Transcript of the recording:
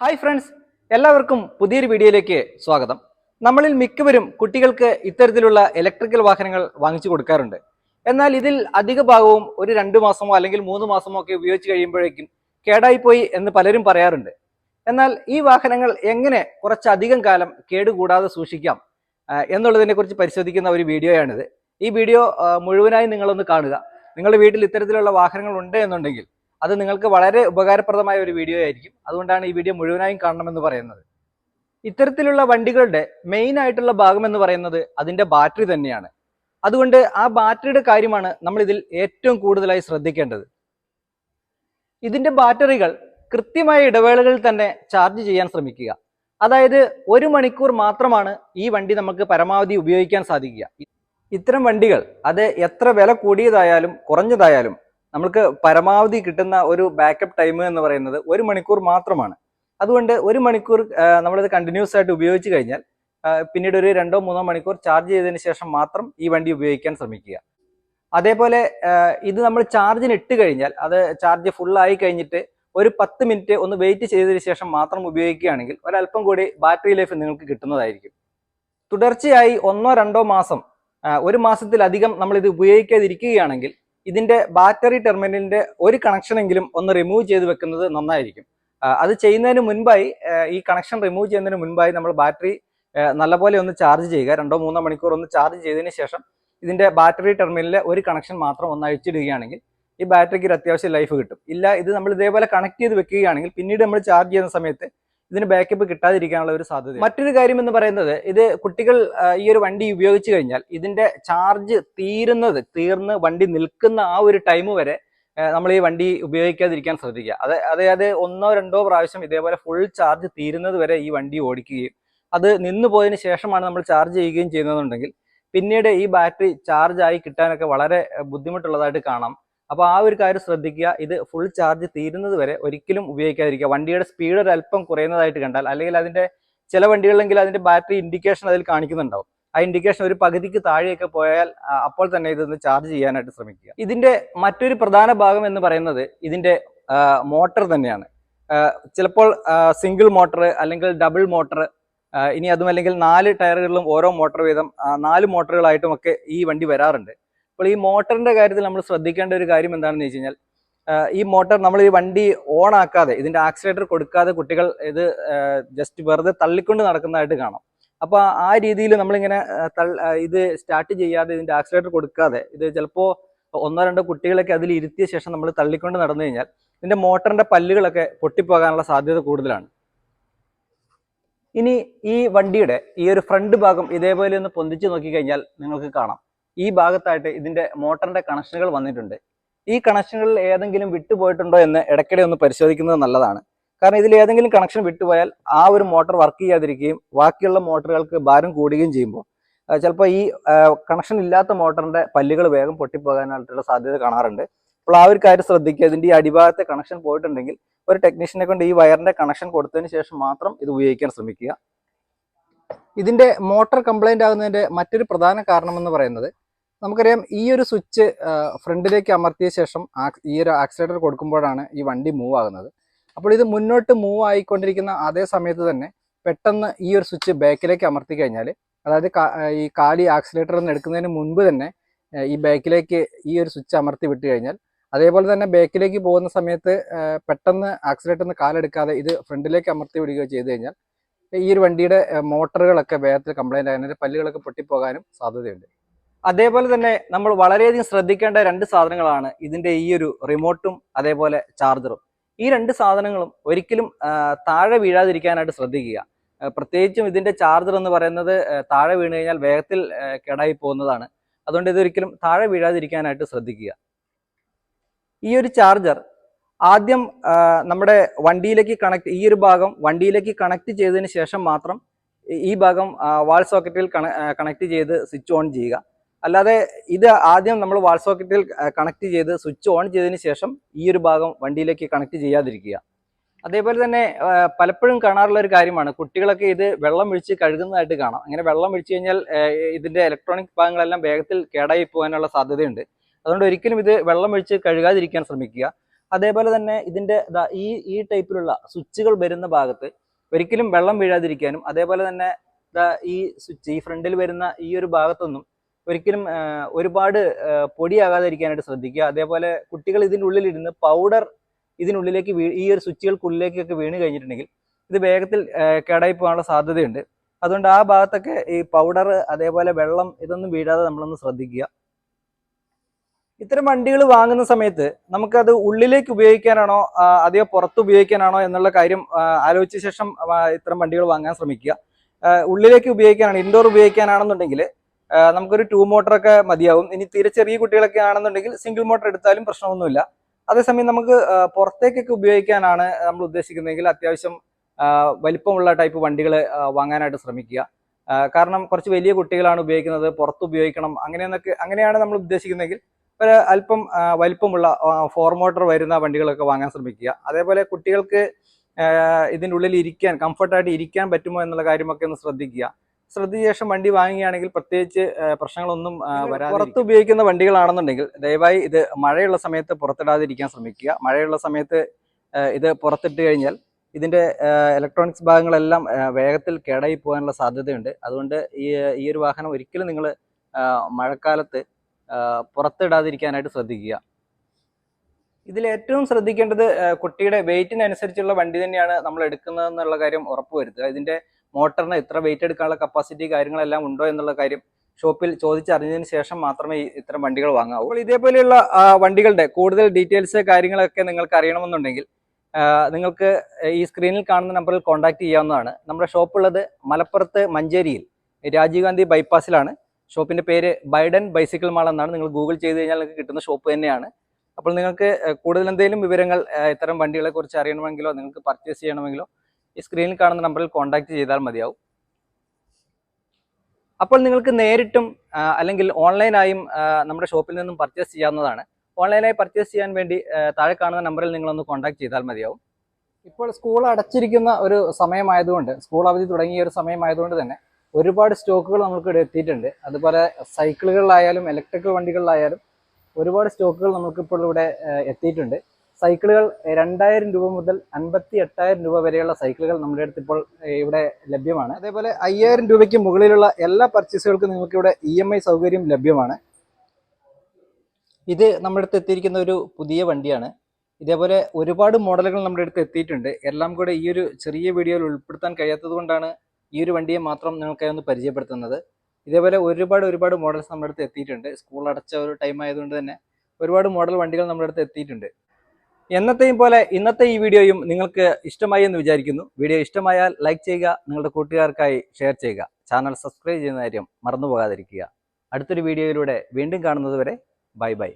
Hi friends എല്ലാവർക്കും പുതിയൊരു വീഡിയോയിലേക്ക് സ്വാഗതം. നമ്മളിൽ മിക്കവരും കുട്ടികൾക്ക് ഇത്തരത്തിലുള്ള ഇലക്ട്രിക്കൽ വാഹനങ്ങൾ വാങ്ങിച്ചു കൊടുക്കാറുണ്ട്. എന്നാൽ ഇതിൽ അധിക ഭാഗവും ഒരു രണ്ട് മാസമോ അല്ലെങ്കിൽ മൂന്ന് മാസമോ ഒക്കെ ഉപയോഗിച്ച് കഴിയുമ്പോഴേക്കും കേടായിപ്പോയി എന്ന് പലരും പറയാറുണ്ട്. എന്നാൽ ഈ വാഹനങ്ങൾ എങ്ങനെ കുറച്ചധികം കാലം കേടുകൂടാതെ സൂക്ഷിക്കാം എന്നുള്ളതിനെക്കുറിച്ച് എന്നുള്ളതിനെ കുറിച്ച് പരിശോധിക്കുന്ന ഒരു വീഡിയോയാണിത്. ഈ വീഡിയോ മുഴുവനായി നിങ്ങളൊന്ന് കാണുക. നിങ്ങളുടെ വീട്ടിൽ ഇത്തരത്തിലുള്ള വാഹനങ്ങൾ ഉണ്ട് എന്നുണ്ടെങ്കിൽ അത് നിങ്ങൾക്ക് വളരെ ഉപകാരപ്രദമായ ഒരു വീഡിയോ ആയിരിക്കും. അതുകൊണ്ടാണ് ഈ വീഡിയോ മുഴുവനായും കാണണമെന്ന് പറയുന്നത്. ഇത്തരത്തിലുള്ള വണ്ടികളുടെ മെയിൻ ആയിട്ടുള്ള ഭാഗം എന്ന് പറയുന്നത് അതിന്റെ ബാറ്ററി തന്നെയാണ്. അതുകൊണ്ട് ആ ബാറ്ററിയുടെ കാര്യമാണ് നമ്മൾ ഇതിൽ ഏറ്റവും കൂടുതലായി ശ്രദ്ധിക്കേണ്ടത്. ഇതിന്റെ ബാറ്ററികൾ കൃത്യമായ ഇടവേളകളിൽ തന്നെ ചാർജ് ചെയ്യാൻ ശ്രമിക്കുക. അതായത് ഒരു മണിക്കൂർ മാത്രമാണ് ഈ വണ്ടി നമുക്ക് പരമാവധി ഉപയോഗിക്കാൻ സാധിക്കുക. ഇത്തരം വണ്ടികൾ അത് എത്ര വില കൂടിയതായാലും കുറഞ്ഞതായാലും നമുക്ക് പരമാവധി കിട്ടുന്ന ഒരു ബാക്കപ്പ് ടൈം എന്ന് പറയുന്നത് ഒരു മണിക്കൂർ മാത്രമാണ്. അതുകൊണ്ട് ഒരു മണിക്കൂർ നമ്മളിത് കണ്ടിന്യൂസ് ആയിട്ട് ഉപയോഗിച്ച് കഴിഞ്ഞാൽ പിന്നീട് ഒരു രണ്ടോ മൂന്നോ മണിക്കൂർ ചാർജ് ചെയ്തതിന് ശേഷം മാത്രം ഈ വണ്ടി ഉപയോഗിക്കാൻ ശ്രമിക്കുക. അതേപോലെ ഇത് നമ്മൾ ചാർജിന് ഇട്ട് കഴിഞ്ഞാൽ അത് ചാർജ് ഫുൾ ആയി കഴിഞ്ഞിട്ട് ഒരു പത്ത് മിനിറ്റ് ഒന്ന് വെയിറ്റ് ചെയ്തതിന് ശേഷം മാത്രം ഉപയോഗിക്കുകയാണെങ്കിൽ ഒരല്പം കൂടി ബാറ്ററി ലൈഫ് നിങ്ങൾക്ക് കിട്ടുന്നതായിരിക്കും. തുടർച്ചയായി ഒന്നോ രണ്ടോ മാസം ഒരു മാസത്തിലധികം നമ്മൾ ഇത് ഉപയോഗിക്കാതിരിക്കുകയാണെങ്കിൽ ഇതിന്റെ ബാറ്ററി ടെർമിനലിന്റെ ഒരു കണക്ഷനെങ്കിലും ഒന്ന് റിമൂവ് ചെയ്ത് വെക്കുന്നത് നന്നായിരിക്കും. അത് ചെയ്യുന്നതിന് മുൻപായി ഈ കണക്ഷൻ റിമൂവ് ചെയ്യുന്നതിന് മുൻപായി നമ്മൾ ബാറ്ററി നല്ലപോലെ ഒന്ന് ചാർജ് ചെയ്യുക. രണ്ടോ മൂന്നോ മണിക്കൂർ ഒന്ന് ചാർജ് ചെയ്തതിന് ശേഷം ഇതിന്റെ ബാറ്ററി ടെർമിനലിലെ ഒരു കണക്ഷൻ മാത്രം ഒന്ന് അഴിച്ചിടുകയാണെങ്കിൽ ഈ ബാറ്ററിക്ക് ഒരു അത്യാവശ്യം ലൈഫ് കിട്ടും. ഇല്ല ഇത് നമ്മൾ ഇതേപോലെ കണക്ട് ചെയ്ത് വെക്കുകയാണെങ്കിൽ പിന്നീട് നമ്മൾ ചാർജ് ചെയ്യുന്ന സമയത്ത് ഇതിന് ബാക്കപ്പ് കിട്ടാതിരിക്കാനുള്ള ഒരു സാധ്യത. മറ്റൊരു കാര്യം എന്ന് പറയുന്നത് ഇത് കുട്ടികൾ ഈ ഒരു വണ്ടി ഉപയോഗിച്ച് കഴിഞ്ഞാൽ ഇതിന്റെ ചാർജ് തീരുന്നത് തീർന്ന് വണ്ടി നിൽക്കുന്ന ആ ഒരു ടൈം വരെ നമ്മൾ ഈ വണ്ടി ഉപയോഗിക്കാതിരിക്കാൻ ശ്രദ്ധിക്കുക. അത് അതായത് ഒന്നോ രണ്ടോ പ്രാവശ്യം ഇതേപോലെ ഫുൾ ചാർജ് തീരുന്നത് വരെ ഈ വണ്ടി ഓടിക്കുകയും അത് നിന്നു പോയതിനു ശേഷമാണ് നമ്മൾ ചാർജ് ചെയ്യുകയും ചെയ്യുന്നതെന്നുണ്ടെങ്കിൽ പിന്നീട് ഈ ബാറ്ററി ചാർജ് ആയി കിട്ടാനൊക്കെ വളരെ ബുദ്ധിമുട്ടുള്ളതായിട്ട് കാണാം. അപ്പോൾ ആ ഒരു കാര്യം ശ്രദ്ധിക്കുക. ഇത് ഫുൾ ചാർജ് തീരുന്നത് വരെ ഒരിക്കലും ഉപയോഗിക്കാതിരിക്കുക. വണ്ടിയുടെ സ്പീഡ് ഒരു അല്പം കുറയുന്നതായിട്ട് കണ്ടാൽ അല്ലെങ്കിൽ അതിന്റെ ചില വണ്ടികളിലെങ്കിൽ അതിന്റെ ബാറ്ററി ഇൻഡിക്കേഷൻ അതിൽ കാണിക്കുന്നുണ്ടാവും. ആ ഇൻഡിക്കേഷൻ ഒരു പകുതിക്ക് താഴെയൊക്കെ പോയാൽ അപ്പോൾ തന്നെ ഇതൊന്ന് ചാർജ് ചെയ്യാനായിട്ട് ശ്രമിക്കുക. ഇതിന്റെ മറ്റൊരു പ്രധാന ഭാഗം എന്ന് പറയുന്നത് ഇതിന്റെ മോട്ടർ തന്നെയാണ്. ചിലപ്പോൾ സിംഗിൾ മോട്ടർ അല്ലെങ്കിൽ ഡബിൾ മോട്ടർ ഇനി അതുമല്ലെങ്കിൽ നാല് ടയറുകളിലും ഓരോ മോട്ടർ വീതം നാല് മോട്ടറുകളായിട്ടും ഒക്കെ ഈ വണ്ടി വരാറുണ്ട്. അപ്പോൾ ഈ മോട്ടറിന്റെ കാര്യത്തിൽ നമ്മൾ ശ്രദ്ധിക്കേണ്ട ഒരു കാര്യം എന്താണെന്ന് വെച്ച് കഴിഞ്ഞാൽ ഈ മോട്ടർ നമ്മൾ ഈ വണ്ടി ഓൺ ആക്കാതെ ഇതിന്റെ ആക്സിലേറ്റർ കൊടുക്കാതെ കുട്ടികൾ ഇത് ജസ്റ്റ് വെറുതെ തള്ളിക്കൊണ്ട് നടക്കുന്നതായിട്ട് കാണാം. അപ്പൊ ആ രീതിയിൽ നമ്മളിങ്ങനെ ഇത് സ്റ്റാർട്ട് ചെയ്യാതെ ഇതിന്റെ ആക്സിലേറ്റർ കൊടുക്കാതെ ഇത് ചിലപ്പോ ഒന്നോ രണ്ടോ കുട്ടികളൊക്കെ അതിൽ ഇരുത്തിയ ശേഷം നമ്മൾ തള്ളിക്കൊണ്ട് നടന്നു കഴിഞ്ഞാൽ ഇതിന്റെ മോട്ടറിന്റെ പല്ലുകളൊക്കെ പൊട്ടിപ്പോകാനുള്ള സാധ്യത കൂടുതലാണ്. ഇനി ഈ വണ്ടിയുടെ ഈ ഒരു ഫ്രണ്ട് ഭാഗം ഇതേപോലെ ഒന്ന് പൊന്തിച്ച് നോക്കിക്കഴിഞ്ഞാൽ നിങ്ങൾക്ക് കാണാം. ഈ ഭാഗത്തായിട്ട് ഇതിന്റെ മോട്ടറിന്റെ കണക്ഷനുകൾ വന്നിട്ടുണ്ട്. ഈ കണക്ഷനുകളിൽ ഏതെങ്കിലും വിട്ടുപോയിട്ടുണ്ടോ എന്ന് ഇടയ്ക്കിടെ ഒന്ന് പരിശോധിക്കുന്നത് നല്ലതാണ്. കാരണം ഇതിൽ ഏതെങ്കിലും കണക്ഷൻ വിട്ടുപോയാൽ ആ ഒരു മോട്ടോർ വർക്ക് ചെയ്യാതിരിക്കുകയും ബാക്കിയുള്ള മോട്ടറുകൾക്ക് ഭാരം കൂടുകയും ചെയ്യുമ്പോൾ ചിലപ്പോൾ ഈ കണക്ഷൻ ഇല്ലാത്ത മോട്ടറിന്റെ പല്ലുകൾ വേഗം പൊട്ടിപ്പോകാനായിട്ടുള്ള സാധ്യത കാണാറുണ്ട്. അപ്പോൾ ആ ഒരു കാര്യം ശ്രദ്ധിക്കുക. ഇതിന്റെ ഈ അടിഭാഗത്തെ കണക്ഷൻ പോയിട്ടുണ്ടെങ്കിൽ ഒരു ടെക്നീഷ്യനെ കൊണ്ട് ഈ വയറിന്റെ കണക്ഷൻ കൊടുത്തതിന് ശേഷം മാത്രം ഇത് ഉപയോഗിക്കാൻ ശ്രമിക്കുക. ഇതിന്റെ മോട്ടോർ കംപ്ലൈന്റ് ആകുന്നതിന്റെ മറ്റൊരു പ്രധാന കാരണം എന്ന് പറയുന്നത് നമുക്കറിയാം ഈ ഒരു സ്വിച്ച് ഫ്രണ്ടിലേക്ക് അമർത്തിയ ശേഷം ഈ ഒരു ആക്സിലേറ്റർ കൊടുക്കുമ്പോഴാണ് ഈ വണ്ടി മൂവ് ആകുന്നത്. അപ്പോൾ ഇത് മുന്നോട്ട് മൂവ് ആയിക്കൊണ്ടിരിക്കുന്ന അതേ സമയത്ത് തന്നെ പെട്ടെന്ന് ഈ ഒരു സ്വിച്ച് ബാക്കിലേക്ക് അമർത്തി കഴിഞ്ഞാൽ അതായത് ഈ കാലി ആക്സിലേറ്റർ നിന്ന് എടുക്കുന്നതിന് മുൻപ് തന്നെ ഈ ബാക്കിലേക്ക് ഈ ഒരു സ്വിച്ച് അമർത്തി വിട്ട് കഴിഞ്ഞാൽ അതേപോലെ തന്നെ ബാക്കിലേക്ക് പോകുന്ന സമയത്ത് പെട്ടെന്ന് ആക്സിലേറ്റർ നിന്ന് കാലെടുക്കാതെ ഇത് ഫ്രണ്ടിലേക്ക് അമർത്തി വിടുകയോ ചെയ്തു കഴിഞ്ഞാൽ ഈ ഒരു വണ്ടിയുടെ മോട്ടറുകളൊക്കെ വേഗത്തിൽ കംപ്ലൈന്റ് ആകാനും പല്ലുകളൊക്കെ പൊട്ടിപ്പോകാനും സാധ്യതയുണ്ട്. അതേപോലെ തന്നെ നമ്മൾ വളരെയധികം ശ്രദ്ധിക്കേണ്ട രണ്ട് സാധനങ്ങളാണ് ഇതിന്റെ ഈ ഒരു റിമോട്ടും അതേപോലെ ചാർജറും ഈ രണ്ട് സാധനങ്ങളും ഒരിക്കലും താഴെ വീഴാതിരിക്കാനായിട്ട് ശ്രദ്ധിക്കുക. പ്രത്യേകിച്ചും ഇതിന്റെ ചാർജർ എന്ന് പറയുന്നത് താഴെ വീണ് കഴിഞ്ഞാൽ വേഗത്തിൽ കേടായി പോകുന്നതാണ്. അതുകൊണ്ട് ഇതൊരിക്കലും താഴെ വീഴാതിരിക്കാനായിട്ട് ശ്രദ്ധിക്കുക. ഈ ഒരു ചാർജർ ആദ്യം നമ്മുടെ വണ്ടിയിലേക്ക് കണക്ട് ഈ ഒരു ഭാഗം വണ്ടിയിലേക്ക് കണക്ട് ചെയ്തതിന് ശേഷം മാത്രം ഈ ഭാഗം വാൾ സോക്കറ്റിൽ കണക്ട് ചെയ്ത് സ്വിച്ച് ഓൺ ചെയ്യുക. അല്ലാതെ ഇത് ആദ്യം നമ്മൾ വാൾ സോക്കറ്റിൽ കണക്ട് ചെയ്ത് സ്വിച്ച് ഓൺ ചെയ്തതിന് ശേഷം ഈ ഒരു ഭാഗം വണ്ടിയിലേക്ക് കണക്ട് ചെയ്യാതിരിക്കുക. അതേപോലെ തന്നെ പലപ്പോഴും കാണാറുള്ള ഒരു കാര്യമാണ് കുട്ടികളൊക്കെ ഇത് വെള്ളം ഒഴിച്ച് കഴുകുന്നതായിട്ട് കാണാം. അങ്ങനെ വെള്ളം ഒഴിച്ച് കഴിഞ്ഞാൽ ഇതിന്റെ ഇലക്ട്രോണിക് ഭാഗങ്ങളെല്ലാം വേഗത്തിൽ കേടായി പോകാനുള്ള സാധ്യതയുണ്ട്. അതുകൊണ്ട് ഒരിക്കലും ഇത് വെള്ളം ഒഴിച്ച് കഴുകാതിരിക്കാൻ ശ്രമിക്കുക. അതേപോലെ തന്നെ ഇതിന്റെ ഈ ഈ ടൈപ്പിലുള്ള സ്വിച്ചുകൾ വരുന്ന ഭാഗത്ത് ഒരിക്കലും വെള്ളം വീഴാതിരിക്കാനും അതേപോലെ തന്നെ ഈ സ്വിച്ച് ഈ ഫ്രണ്ടിൽ വരുന്ന ഈ ഒരു ഭാഗത്തൊന്നും ഒരിക്കലും ഒരുപാട് പൊടിയാകാതിരിക്കാനായിട്ട് ശ്രദ്ധിക്കുക. അതേപോലെ കുട്ടികൾ ഇതിന്റെ ഉള്ളിലിരുന്ന് പൗഡർ ഇതിനുള്ളിലേക്ക് വീ ഈ ഒരു സ്വിച്ചുകൾക്കുള്ളിലേക്കൊക്കെ വീണ് കഴിഞ്ഞിട്ടുണ്ടെങ്കിൽ ഇത് വേഗത്തിൽ കേടായി പോകാനുള്ള സാധ്യതയുണ്ട്. അതുകൊണ്ട് ആ ഭാഗത്തൊക്കെ ഈ പൗഡർ അതേപോലെ വെള്ളം ഇതൊന്നും വീഴാതെ നമ്മളൊന്ന് ശ്രദ്ധിക്കുക. ഇത്തരം വണ്ടികൾ വാങ്ങുന്ന സമയത്ത് നമുക്കത് ഉള്ളിലേക്ക് ഉപയോഗിക്കാനാണോ അതെയോ പുറത്ത് ഉപയോഗിക്കാനാണോ എന്നുള്ള കാര്യം ആലോചിച്ച ശേഷം ഇത്തരം വണ്ടികൾ വാങ്ങാൻ ശ്രമിക്കുക. ഉള്ളിലേക്ക് ഉപയോഗിക്കാനാണ് ഇൻഡോർ ഉപയോഗിക്കാനാണെന്നുണ്ടെങ്കിൽ നമുക്കൊരു ടൂ മോട്ടർ ഒക്കെ മതിയാവും. ഇനി തീരെ ചെറിയ കുട്ടികളൊക്കെ ആണെന്നുണ്ടെങ്കിൽ സിംഗിൾ മോട്ടർ എടുത്താലും പ്രശ്നമൊന്നുമില്ല. അതേസമയം നമുക്ക് പുറത്തേക്കൊക്കെ ഉപയോഗിക്കാനാണ് നമ്മൾ ഉദ്ദേശിക്കുന്നതെങ്കിൽ അത്യാവശ്യം വലിപ്പമുള്ള ടൈപ്പ് വണ്ടികൾ വാങ്ങാനായിട്ട് ശ്രമിക്കുക. കാരണം കുറച്ച് വലിയ കുട്ടികളാണ് ഉപയോഗിക്കുന്നത് പുറത്ത് ഉപയോഗിക്കണം അങ്ങനെയെന്നൊക്കെ അങ്ങനെയാണ് നമ്മൾ ഉദ്ദേശിക്കുന്നതെങ്കിൽ ഒരു അല്പം വലിപ്പമുള്ള ഫോർ മോട്ടർ വരുന്ന വണ്ടികളൊക്കെ വാങ്ങാൻ ശ്രമിക്കുക. അതേപോലെ കുട്ടികൾക്ക് ഇതിന്റെ ഉള്ളിൽ ഇരിക്കാൻ കംഫർട്ടായിട്ട് ഇരിക്കാൻ പറ്റുമോ എന്നുള്ള കാര്യമൊക്കെ ഒന്ന് ശ്രദ്ധിക്കുക. ശ്രദ്ധിച്ച ശേഷം വണ്ടി വാങ്ങുകയാണെങ്കിൽ പ്രത്യേകിച്ച് പ്രശ്നങ്ങളൊന്നും വരാതെ പുറത്ത് ഉപയോഗിക്കുന്ന വണ്ടികളാണെന്നുണ്ടെങ്കിൽ ദയവായി ഇത് മഴയുള്ള സമയത്ത് പുറത്തിടാതിരിക്കാൻ ശ്രമിക്കുക. മഴയുള്ള സമയത്ത് ഇത് പുറത്തിട്ട് കഴിഞ്ഞാൽ ഇതിന്റെ ഇലക്ട്രോണിക്സ് ഭാഗങ്ങളെല്ലാം വേഗത്തിൽ കേടായി പോകാനുള്ള സാധ്യതയുണ്ട്. അതുകൊണ്ട് ഈ ഈ ഒരു വാഹനം ഒരിക്കലും നിങ്ങൾ മഴക്കാലത്ത് പുറത്തിടാതിരിക്കാനായിട്ട് ശ്രദ്ധിക്കുക. ഇതിൽ ഏറ്റവും ശ്രദ്ധിക്കേണ്ടത് കുട്ടിയുടെ വെയിറ്റിനനുസരിച്ചുള്ള വണ്ടി തന്നെയാണ് നമ്മൾ എടുക്കുന്നതെന്നുള്ള കാര്യം ഉറപ്പുവരുത്തുക ഇതിന്റെ മോട്ടറിന് എത്ര വെയിറ്റ് എടുക്കാനുള്ള കപ്പാസിറ്റി കാര്യങ്ങളെല്ലാം ഉണ്ടോ എന്നുള്ള കാര്യം ഷോപ്പിൽ ചോദിച്ചറിഞ്ഞതിന് ശേഷം മാത്രമേ ഇത്തരം വണ്ടികൾ വാങ്ങാവൂ. അപ്പോൾ ഇതേപോലെയുള്ള വണ്ടികളുടെ കൂടുതൽ ഡീറ്റെയിൽസ് കാര്യങ്ങളൊക്കെ നിങ്ങൾക്ക് അറിയണമെന്നുണ്ടെങ്കിൽ നിങ്ങൾക്ക് ഈ സ്ക്രീനിൽ കാണുന്ന നമ്പറിൽ കോൺടാക്ട് ചെയ്യാവുന്നതാണ്. നമ്മുടെ ഷോപ്പ് ഉള്ളത് മലപ്പുറത്ത് മഞ്ചേരിയിൽ രാജീവ് ഗാന്ധി ബൈപ്പാസിലാണ് ഷോപ്പിന്റെ പേര് ബൈഡൻ ബൈസിക്കിൾ മാൾ എന്നാണ്. നിങ്ങൾ ഗൂഗിൾ ചെയ്ത് കഴിഞ്ഞാൽ നിങ്ങൾക്ക് കിട്ടുന്ന ഷോപ്പ് തന്നെയാണ്. അപ്പോൾ നിങ്ങൾക്ക് കൂടുതൽ എന്തെങ്കിലും വിവരങ്ങൾ ഇത്തരം വണ്ടികളെക്കുറിച്ച് അറിയണമെങ്കിലോ നിങ്ങൾക്ക് പർച്ചേസ് ചെയ്യണമെങ്കിലോ ഈ സ്ക്രീനിൽ കാണുന്ന നമ്പറിൽ കോൺടാക്ട് ചെയ്താൽ മതിയാവും. അപ്പോൾ നിങ്ങൾക്ക് നേരിട്ടും അല്ലെങ്കിൽ ഓൺലൈനായും നമ്മുടെ ഷോപ്പിൽ നിന്നും പർച്ചേസ് ചെയ്യാവുന്നതാണ്. ഓൺലൈനായി പർച്ചേസ് ചെയ്യാൻ വേണ്ടി താഴെ കാണുന്ന നമ്പറിൽ നിങ്ങളൊന്ന് കോൺടാക്ട് ചെയ്താൽ മതിയാവും. ഇപ്പോൾ സ്കൂൾ അടച്ചിരിക്കുന്ന ഒരു സമയമായതുകൊണ്ട് സ്കൂൾ അവധി തുടങ്ങിയ ഒരു സമയമായതുകൊണ്ട് തന്നെ ഒരുപാട് സ്റ്റോക്കുകൾ നമുക്ക് ഇവിടെ എത്തിയിട്ടുണ്ട്. അതുപോലെ സൈക്കിളുകളിലായാലും ഇലക്ട്രിക്കൽ വണ്ടികളിലായാലും ഒരുപാട് സ്റ്റോക്കുകൾ നമുക്കിപ്പോൾ ഇവിടെ എത്തിയിട്ടുണ്ട്. സൈക്കിളുകൾ രണ്ടായിരം രൂപ മുതൽ അൻപത്തി എട്ടായിരം രൂപ വരെയുള്ള സൈക്കിളുകൾ നമ്മുടെ അടുത്ത് ഇപ്പോൾ ഇവിടെ ലഭ്യമാണ്. അതേപോലെ അയ്യായിരം രൂപയ്ക്ക് മുകളിലുള്ള എല്ലാ പർച്ചേസുകൾക്കും നിങ്ങൾക്ക് ഇവിടെ ഇ എം ഐ സൗകര്യം ലഭ്യമാണ്. ഇത് നമ്മുടെ അടുത്ത് എത്തിയിരിക്കുന്ന ഒരു പുതിയ വണ്ടിയാണ്. ഇതേപോലെ ഒരുപാട് മോഡലുകൾ നമ്മുടെ അടുത്ത് എത്തിയിട്ടുണ്ട്. എല്ലാം കൂടെ ഈ ഒരു ചെറിയ വീഡിയോയിൽ ഉൾപ്പെടുത്താൻ കഴിയാത്തത് കൊണ്ടാണ് ഈ ഒരു വണ്ടിയെ മാത്രം നിങ്ങൾക്കായി ഒന്ന് പരിചയപ്പെടുത്തുന്നത്. ഇതേപോലെ ഒരുപാട് ഒരുപാട് മോഡൽസ് നമ്മുടെ അടുത്ത് എത്തിയിട്ടുണ്ട്. സ്കൂൾ അടച്ച ഒരു ടൈം ആയതുകൊണ്ട് തന്നെ ഒരുപാട് മോഡൽ വണ്ടികൾ നമ്മുടെ അടുത്ത് എത്തിയിട്ടുണ്ട്. എന്നത്തെയും പോലെ ഇന്നത്തെ ഈ വീഡിയോയും നിങ്ങൾക്ക് ഇഷ്ടമായി എന്ന് വിചാരിക്കുന്നു. വീഡിയോ ഇഷ്ടമായാൽ ലൈക്ക് ചെയ്യുക നിങ്ങളുടെ കൂട്ടുകാർക്കായി ഷെയർ ചെയ്യുക. ചാനൽ സബ്സ്ക്രൈബ് ചെയ്യുന്ന കാര്യം മറന്നു പോകാതിരിക്കുക അടുത്തൊരു വീഡിയോയിലൂടെ വീണ്ടും കാണുന്നതുവരെ ബൈ ബൈ.